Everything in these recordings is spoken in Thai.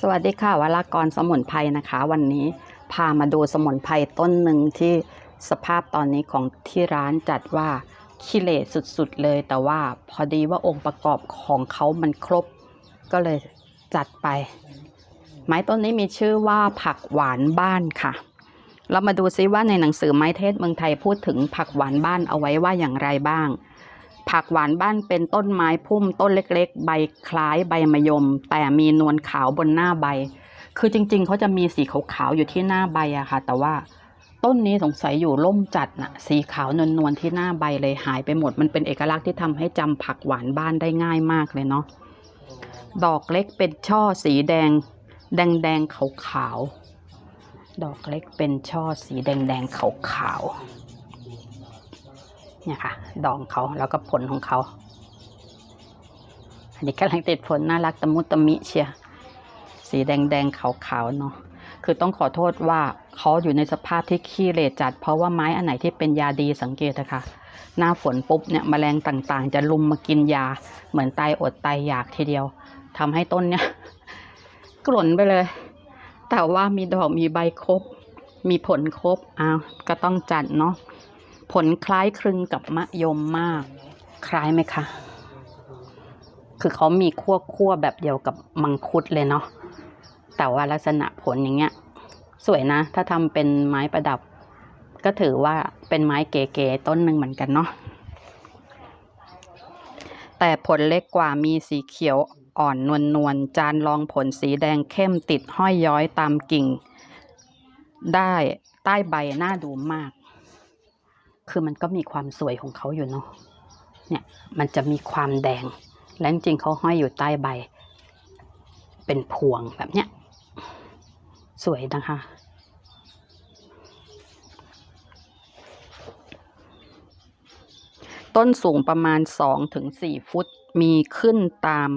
สวัสดีค่ะวรากรสมุนไพรนะคะ วันนี้พามาดูสมุนไพรต้นหนึ่งที่สภาพตอนนี้ของที่ร้านจัดว่าขี้เหร่สุดๆเลย แต่ว่าพอดีว่าองค์ประกอบของเขามันครบ ก็เลยจัดไป ไม้ต้นนี้มีชื่อว่าผักหวานบ้านค่ะ เรามาดูซิว่าในหนังสือไม้เทศเมืองไทยพูดถึงผักหวานบ้านเอาไว้ว่าอย่างไรบ้าง ผักหวานบ้านเป็นต้นไม้พุ่มต้นเล็กๆ ใบคล้ายใบมะยม แต่มีนวลขาวบนหน้าใบ คือจริงๆ เขาจะมีสีขาวๆอยู่ที่หน้าใบอะค่ะ แต่ว่าต้นนี้สงสัยอยู่ร่มจัดน่ะ สีขาวนวลๆที่หน้าใบเลยหายไปหมด มันเป็นเอกลักษณ์ที่ทำให้จำผักหวานบ้านได้ง่ายมากเลยเนาะดอกเล็กเป็นช่อสีแดง แดงแดงๆขาวๆดอกเล็กเป็นช่อสีแดงแดงๆขาวๆ เนี่ยค่ะ ดองเขาแล้วก็ผลของเขาอันนี้กำลังติดผลน่ารักตะมุตะมิเชียสีแดงแดงขาวๆเนาะคือต้องขอโทษว่าเขาอยู่ในสภาพที่ขี้เหร่จัด เพราะว่าไม้อันไหนที่เป็นยาดีสังเกตนะคะหน้าฝนปุ๊บเนี่ยแมลงต่างๆ จะลุมมากินยา เหมือนตายอดตายอยากทีเดียวทำให้ต้นเนี่ยกล่นไปเลย แต่ว่ามีดอกมีใบครบ มีผลครบอ้าวก็ต้องจัดเนาะ ผลคล้ายคลึงกับมะยมมาก คล้ายไหมคะ คือเขามีขั้วขั้วแบบเดียวกับมังคุดเลยเนาะแต่ว่าลักษณะผลอย่างเงี้ย สวยนะ ถ้าทำเป็นไม้ประดับ ก็ถือว่าเป็นไม้เก๋ๆต้นหนึ่งเหมือนกันเนาะแต่ผลเล็กกว่ามีสีเขียวอ่อนนวลนวลๆจานรองผลสีแดงเข้มติดห้อยย้อยตามกิ่ง ได้ใต้ใบน่าดูมาก คือมันก็มีความสวยของเขาอยู่เนาะเนี่ยมันจะมีความแดง และจริงๆเขาห้อยอยู่ใต้ใบ เป็นพวงแบบเนี้ยสวยนะคะ ต้นสูงประมาณ 2-4 ฟุตมีขึ้นตาม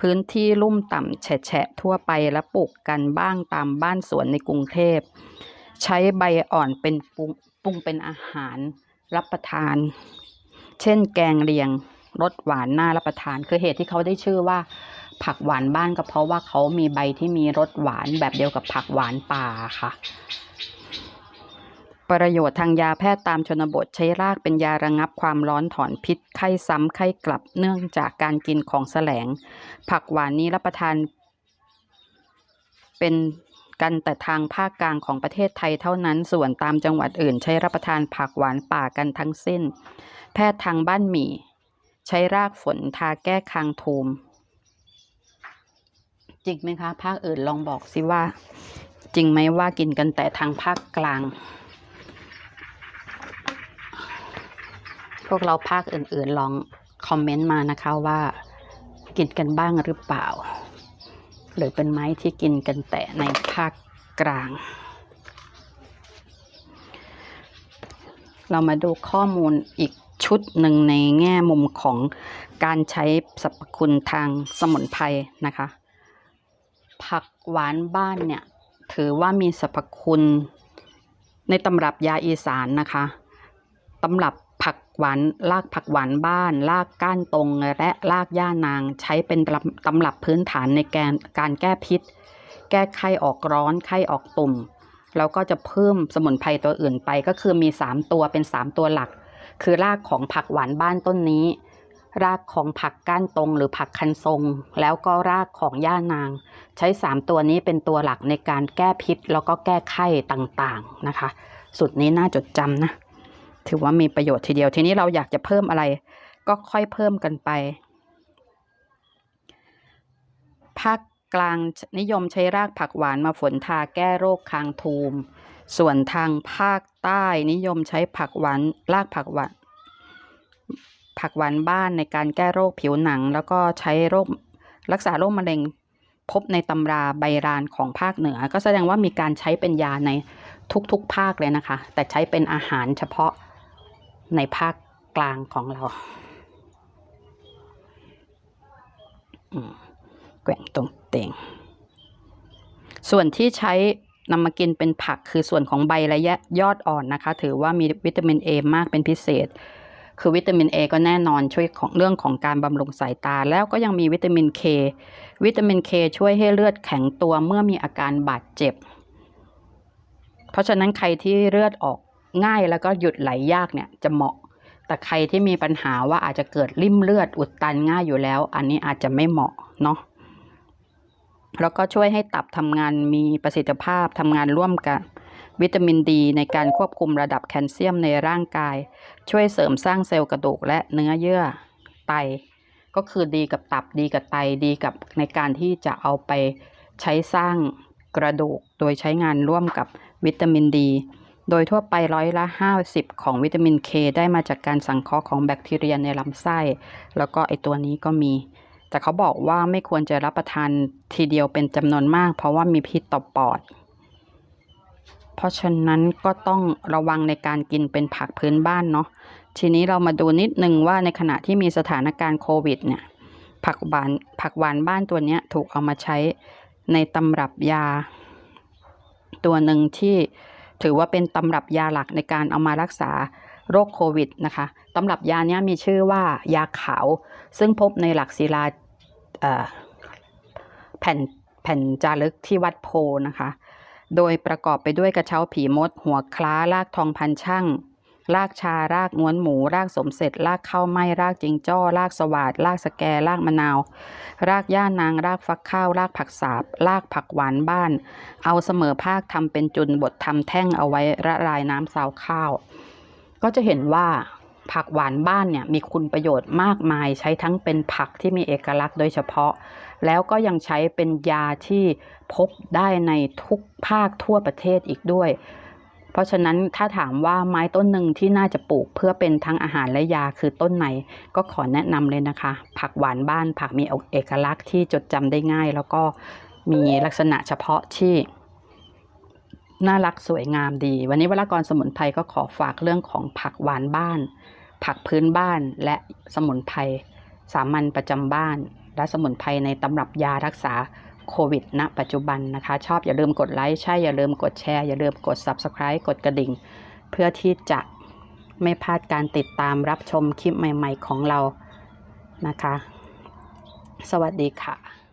พื้นที่ลุ่มต่ำแฉะทั่วไปและปลูกกันบ้างตามบ้านสวนในกรุงเทพ ใช้ใบอ่อนเป็นปรุงปรุงเป็นอาหาร รับประทาน เช่นแกงเลียงรสหวานน่ารับประทาน คือเหตุที่เขาได้ชื่อว่า ผักหวานบ้านก็เพราะว่าเขามีใบที่มีรสหวานแบบเดียวกับผักหวานป่าค่ะ ประโยชน์ทางยาแพทย์ตามชนบทใช้รากเป็นยาระงับความร้อนถอนพิษ ไข้ซ้ำไข้กลับเนื่องจากการกินของแสลง ผักหวานนี้รับประทานเป็น กันแต่ทางภาคกลางของประเทศไทยเท่านั้น ส่วนตามจังหวัดอื่น ใช้รับประทานผักหวานป่ากันทั้งสิ้น แพทย์ทางบ้านหมี่ ใช้รากฝนทาแก้คางทูมจริงไหมคะ ภาคอื่นลองบอกสิว่า จริงไหมว่ากินกันแต่ทางภาคกลาง พวกเราภาคอื่นๆลองคอมเมนต์มานะคะว่า กินกันบ้างหรือเปล่า หรือเป็นไม้ที่กินกันแต่ในภาคกลาง เรามาดูข้อมูลอีกชุดหนึ่งในแง่มุมของการใช้สรรพคุณทางสมุนไพรนะคะ ผักหวานบ้านเนี่ย ถือว่ามีสรรพคุณในตำรับยาอีสานนะคะ ตำรับ หวานรากผักหวานบ้านรากก้านตรงและรากย่านางใช้เป็นตำตำรับพื้นฐานในการการแก้พิษ แก้ไข้ออกร้อนไข้ออกตุ่ม แล้วก็จะเพิ่มสมุนไพรตัวอื่นไปก็คือมี 3 ตัวเป็น 3 ตัวหลัก คือรากของผักหวานบ้านต้นนี้ รากของผักก้านตรงหรือผักคันทรง แล้วก็รากของย่านาง ใช้ 3 ตัวนี้เป็นตัวหลักในการแก้พิษ แล้วก็แก้ไข้ต่างๆนะคะ สุดนี้น่าจดจำนะ ถือว่ามีประโยชน์ทีเดียว ทีนี้เราอยากจะเพิ่มอะไร ก็ค่อยเพิ่มกันไป ภาคกลางนิยมใช้รากผักหวานมาฝนทาแก้โรคคางทูม ส่วนทางภาคใต้นิยมใช้ผักหวานรากผักหวานผักหวานบ้านในการแก้โรคผิวหนัง แล้วก็ใช้โรครักษาโรคมะเร็งพบในตำราใบรานของภาคเหนือ ก็แสดงว่ามีการใช้เป็นยาในทุกๆภาคเลยนะคะ แต่ใช้เป็นอาหารเฉพาะ ในภาคกลางของเราแกว่งตรงเตงส่วนที่ใช้นำมากินเป็นผักคือส่วนของใบและยอดอ่อนนะคะ ถือว่ามีวิตามินเอมากเป็นพิเศษ คือวิตามิน A ก็แน่นอนช่วยของเรื่องของการบำรุงสายตา แล้วก็ยังมีวิตามิน K วิตามิน K ช่วยให้เลือดแข็งตัวเมื่อมีอาการบาดเจ็บ เพราะฉะนั้นใครที่เลือดออก ง่ายแล้วก็หยุดไหลยากเนี่ยจะเหมาะ แต่ใครที่มีปัญหาว่าอาจจะเกิดริ่มเลือดอุดตันง่ายอยู่แล้ว อันนี้อาจจะไม่เหมาะเนาะแล้วก็ช่วยให้ตับทำงานมีประสิทธิภาพทำงานร่วมกับวิตามินดีในการควบคุมระดับแคลเซียมในร่างกาย ช่วยเสริมสร้างเซลล์กระดูกและเนื้อเยื่อไต ก็คือดีกับตับดีกับไตดีกับในการที่จะเอาไปใช้สร้างกระดูก โดยใช้งานร่วมกับวิตามินดี โดยทั่วไปร้อยละ 50 ของวิตามินเคได้มาจากการสังเคราะห์ของแบคทีเรียในลำไส้ แล้วก็ไอตัวนี้ก็มี แต่เขาบอกว่าไม่ควรจะรับประทานทีเดียวเป็นจำนวนมาก เพราะว่ามีพิษต่อปอด เพราะฉะนั้นก็ต้องระวังในการกินเป็นผักพื้นบ้านเนาะ ทีนี้เรามาดูนิดนึงว่าในขณะที่มีสถานการณ์โควิดเนี่ย ผักหวานผักหวานบ้านตัวนี้ถูกเอามาใช้ในตำรับยา ตัวหนึ่งที่ ถือว่าเป็นตำรับยาหลักในการเอามารักษาโรคโควิดนะคะตำรับยาเนี้ยมีชื่อว่ายาขาว ซึ่งพบในหลักศิลาแผ่นแผ่นจารึกที่วัดโพนะคะ โดยประกอบไปด้วยกระเช้าผีมด หัวคล้าลากทองพันช่าง รากชารากง้วนหมู รากสมเสร็จ รากข้าวไหม้รากจิงจ้อ รากสวาดรากสแกรากมะนาว รากย่านาง รากฟักข้าว รากผักสาบ รากผักหวานบ้าน เอาเสมอภาคทำเป็นจุนบดทำแท่งเอาไว้ระลายน้ำซาวข้าว ก็จะเห็นว่าผักหวานบ้านเนี่ยมีคุณประโยชน์มากมายใช้ทั้งเป็นผักที่มีเอกลักษณ์โดยเฉพาะ แล้วก็ยังใช้เป็นยาที่พบได้ในทุกภาคทั่วประเทศอีกด้วย เพราะฉะนั้นถ้าถามว่าไม้ต้นหนึ่งที่น่าจะปลูกเพื่อเป็นทั้งอาหารและยาคือต้นไหน ก็ขอแนะนำเลยนะคะ ผักหวานบ้านผักมีเอกลักษณ์ที่จดจำได้ง่าย แล้วก็มีลักษณะเฉพาะที่น่ารักสวยงามดี วันนี้วรากรสมุนไพรก็ขอฝากเรื่องของผักหวานบ้าน ผักพื้นบ้านและสมุนไพรสามัญประจำบ้าน และสมุนไพรในตำรับยารักษา โควิดณปัจจุบันนะคะ ชอบอย่าลืมกดไลค์ใช่อย่าลืมกดแชร์ อย่าลืมกด Subscribe กดกระดิ่ง เพื่อที่จะไม่พลาดการติดตามรับชมคลิปใหม่ ๆ ของเรานะคะ สวัสดีค่ะ